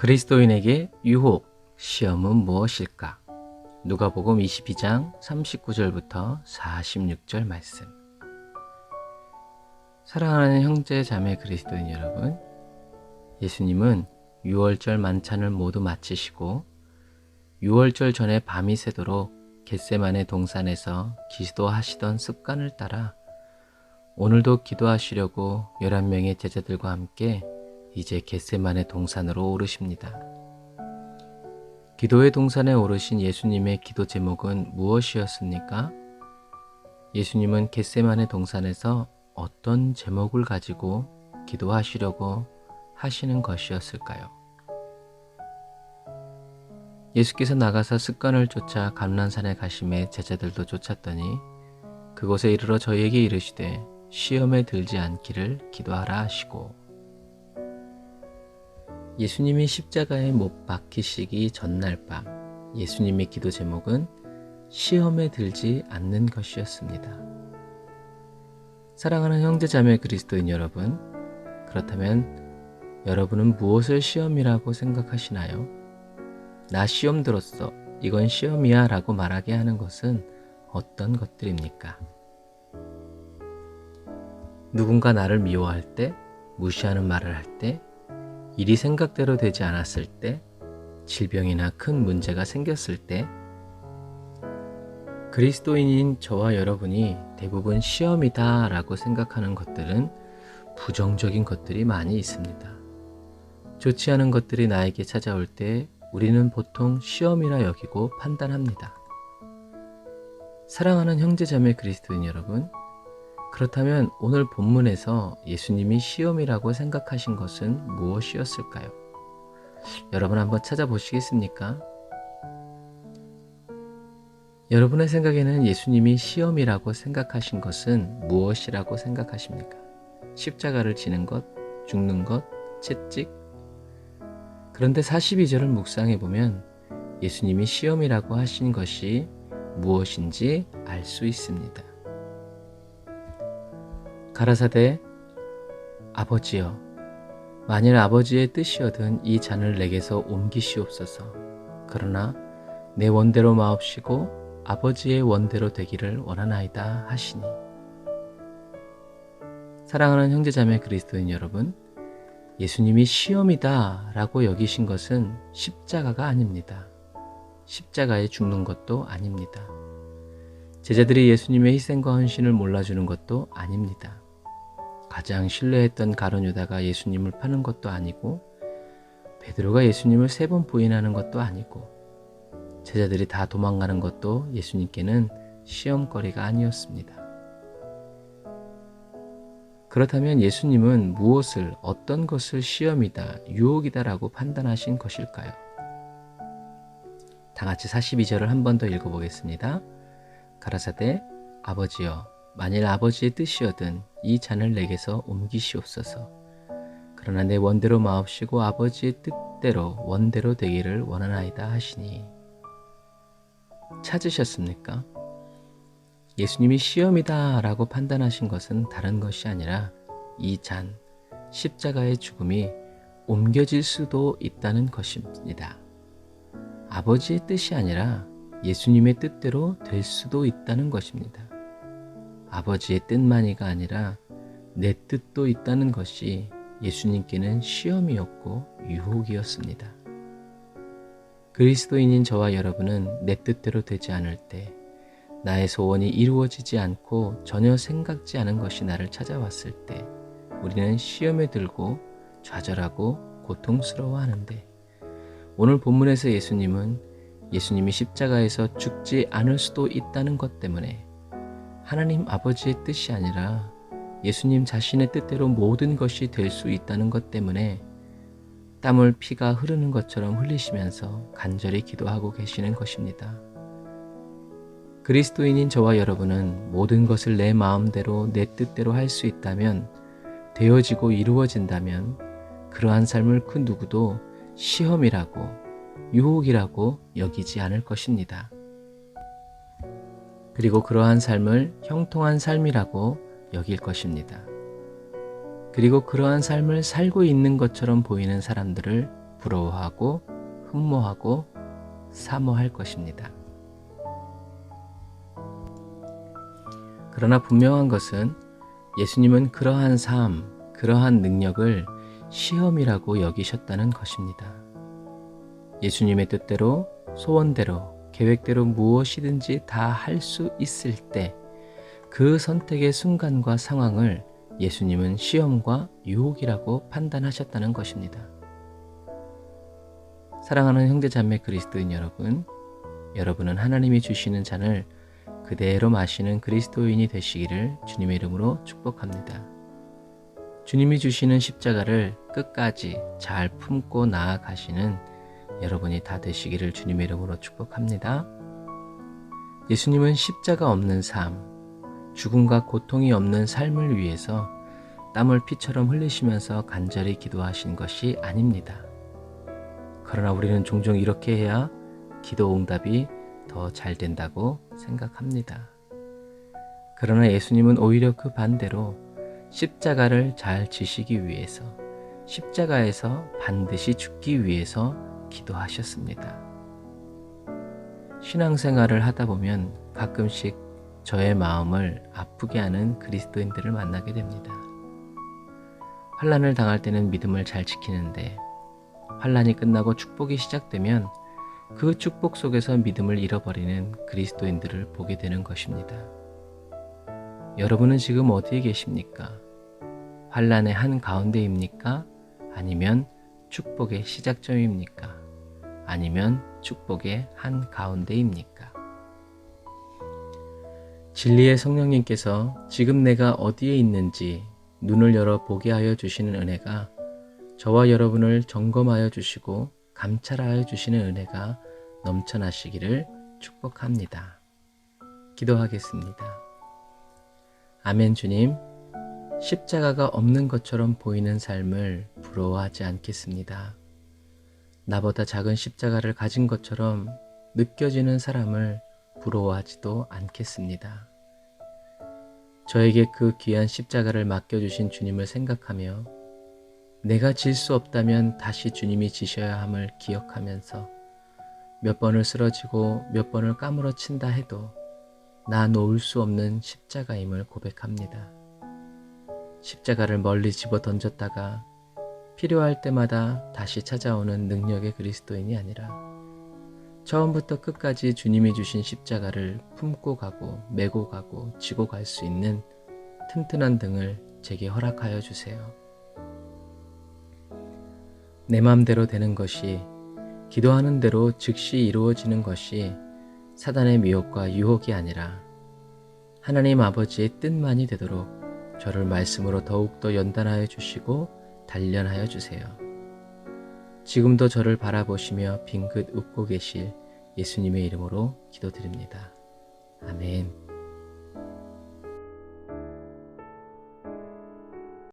그리스도인에게 유혹, 시험은 무엇일까? 누가복음 22장 39절부터 46절 말씀. 사랑하는 형제 자매 그리스도인 여러분, 예수님은 6월절 만찬을 모두 마치시고 6월절 전에 밤이 새도록 겟세만의 동산에서 기도하시던 습관을 따라 오늘도 기도하시려고 11명의 제자들과 함께 이제 겟세만의 동산으로 오르십니다. 기도의 동산에 오르신 예수님의 기도 제목은 무엇이었습니까? 예수님은 겟세만의 동산에서 어떤 제목을 가지고 기도하시려고 하시는 것이었을까요? 예수께서 나가서 습관을 쫓아 감난산에 가심에 제자들도 쫓았더니 그곳에 이르러 저희에게 이르시되 시험에 들지 않기를 기도하라 하시고 예수님이 십자가에 못 박히시기 전날 밤 예수님의 기도 제목은 시험에 들지 않는 것이었습니다. 사랑하는 형제 자매 그리스도인 여러분, 그렇다면 여러분은 무엇을 시험이라고 생각하시나요? 나 시험 들었어. 이건 시험이야 라고 말하게 하는 것은 어떤 것들입니까? 누군가 나를 미워할 때, 무시하는 말을 할 때, 일이 생각대로 되지 않았을 때, 질병이나 큰 문제가 생겼을 때, 그리스도인인 저와 여러분이 대부분 시험이다 라고 생각하는 것들은 부정적인 것들이 많이 있습니다. 좋지 않은 것들이 나에게 찾아올 때 우리는 보통 시험이라 여기고 판단합니다. 사랑하는 형제자매 그리스도인 여러분, 그렇다면 오늘 본문에서 예수님이 시험이라고 생각하신 것은 무엇이었을까요? 여러분 한번 찾아보시겠습니까? 여러분의 생각에는 예수님이 시험이라고 생각하신 것은 무엇이라고 생각하십니까? 십자가를 지는 것, 죽는 것, 채찍? 그런데 42절을 묵상해 보면 예수님이 시험이라고 하신 것이 무엇인지 알 수 있습니다. 가라사대 아버지여 만일 아버지의 뜻이어든 이 잔을 내게서 옮기시옵소서 그러나 내 원대로 마옵시고 아버지의 원대로 되기를 원하나이다 하시니 사랑하는 형제자매 그리스도인 여러분 예수님이 시험이다 라고 여기신 것은 십자가가 아닙니다. 십자가에 죽는 것도 아닙니다. 제자들이 예수님의 희생과 헌신을 몰라주는 것도 아닙니다. 가장 신뢰했던 가론 유다가 예수님을 파는 것도 아니고 베드로가 예수님을 세 번 부인하는 것도 아니고 제자들이 다 도망가는 것도 예수님께는 시험거리가 아니었습니다. 그렇다면 예수님은 무엇을 어떤 것을 시험이다, 유혹이다라고 판단하신 것일까요? 다 같이 42절을 한 번 더 읽어보겠습니다. 가라사대 아버지여 만일 아버지의 뜻이어든 이 잔을 내게서 옮기시옵소서. 그러나 내 원대로 마옵시고 아버지의 뜻대로 원대로 되기를 원하나이다 하시니 찾으셨습니까? 예수님이 시험이다 라고 판단하신 것은 다른 것이 아니라 이 잔, 십자가의 죽음이 옮겨질 수도 있다는 것입니다. 아버지의 뜻이 아니라 예수님의 뜻대로 될 수도 있다는 것입니다. 아버지의 뜻만이가 아니라 내 뜻도 있다는 것이 예수님께는 시험이었고 유혹이었습니다. 그리스도인인 저와 여러분은 내 뜻대로 되지 않을 때 나의 소원이 이루어지지 않고 전혀 생각지 않은 것이 나를 찾아왔을 때 우리는 시험에 들고 좌절하고 고통스러워 하는데 오늘 본문에서 예수님은 예수님이 십자가에서 죽지 않을 수도 있다는 것 때문에 하나님 아버지의 뜻이 아니라 예수님 자신의 뜻대로 모든 것이 될 수 있다는 것 때문에 땀을 피가 흐르는 것처럼 흘리시면서 간절히 기도하고 계시는 것입니다. 그리스도인인 저와 여러분은 모든 것을 내 마음대로 내 뜻대로 할 수 있다면 되어지고 이루어진다면 그러한 삶을 그 누구도 시험이라고 유혹이라고 여기지 않을 것입니다. 그리고 그러한 삶을 형통한 삶이라고 여길 것입니다. 그리고 그러한 삶을 살고 있는 것처럼 보이는 사람들을 부러워하고 흠모하고 사모할 것입니다. 그러나 분명한 것은 예수님은 그러한 삶, 그러한 능력을 시험이라고 여기셨다는 것입니다. 예수님의 뜻대로, 소원대로, 계획대로 무엇이든지 다 할 수 있을 때 그 선택의 순간과 상황을 예수님은 시험과 유혹이라고 판단하셨다는 것입니다. 사랑하는 형제 자매 그리스도인 여러분, 여러분은 하나님이 주시는 잔을 그대로 마시는 그리스도인이 되시기를 주님의 이름으로 축복합니다. 주님이 주시는 십자가를 끝까지 잘 품고 나아가시는 여러분이 다 되시기를 주님의 이름으로 축복합니다. 예수님은 십자가 없는 삶, 죽음과 고통이 없는 삶을 위해서 땀을 피처럼 흘리시면서 간절히 기도하신 것이 아닙니다. 그러나 우리는 종종 이렇게 해야 기도 응답이 더 잘 된다고 생각합니다. 그러나 예수님은 오히려 그 반대로 십자가를 잘 지시기 위해서 십자가에서 반드시 죽기 위해서 기도하셨습니다. 신앙생활을 하다 보면 가끔씩 저의 마음을 아프게 하는 그리스도인들을 만나게 됩니다. 환란을 당할 때는 믿음을 잘 지키는데 환란이 끝나고 축복이 시작되면 그 축복 속에서 믿음을 잃어버리는 그리스도인들을 보게 되는 것입니다. 여러분은 지금 어디에 계십니까? 환란의 한 가운데입니까? 아니면 축복의 시작점입니까? 아니면 축복의 한 가운데입니까? 진리의 성령님께서 지금 내가 어디에 있는지 눈을 열어 보게 하여 주시는 은혜가 저와 여러분을 점검하여 주시고 감찰하여 주시는 은혜가 넘쳐나시기를 축복합니다. 기도하겠습니다. 아멘 주님, 십자가가 없는 것처럼 보이는 삶을 부러워하지 않겠습니다. 나보다 작은 십자가를 가진 것처럼 느껴지는 사람을 부러워하지도 않겠습니다. 저에게 그 귀한 십자가를 맡겨주신 주님을 생각하며 내가 질 수 없다면 다시 주님이 지셔야 함을 기억하면서 몇 번을 쓰러지고 몇 번을 까무러 친다 해도 나 놓을 수 없는 십자가임을 고백합니다. 십자가를 멀리 집어 던졌다가 필요할 때마다 다시 찾아오는 능력의 그리스도인이 아니라 처음부터 끝까지 주님이 주신 십자가를 품고 가고 메고 가고 지고 갈 수 있는 튼튼한 등을 제게 허락하여 주세요. 내 마음대로 되는 것이 기도하는 대로 즉시 이루어지는 것이 사단의 미혹과 유혹이 아니라 하나님 아버지의 뜻만이 되도록 저를 말씀으로 더욱더 연단하여 주시고 단련하여 주세요. 지금도 저를 바라보시며 빙긋 웃고 계실 예수님의 이름으로 기도드립니다. 아멘.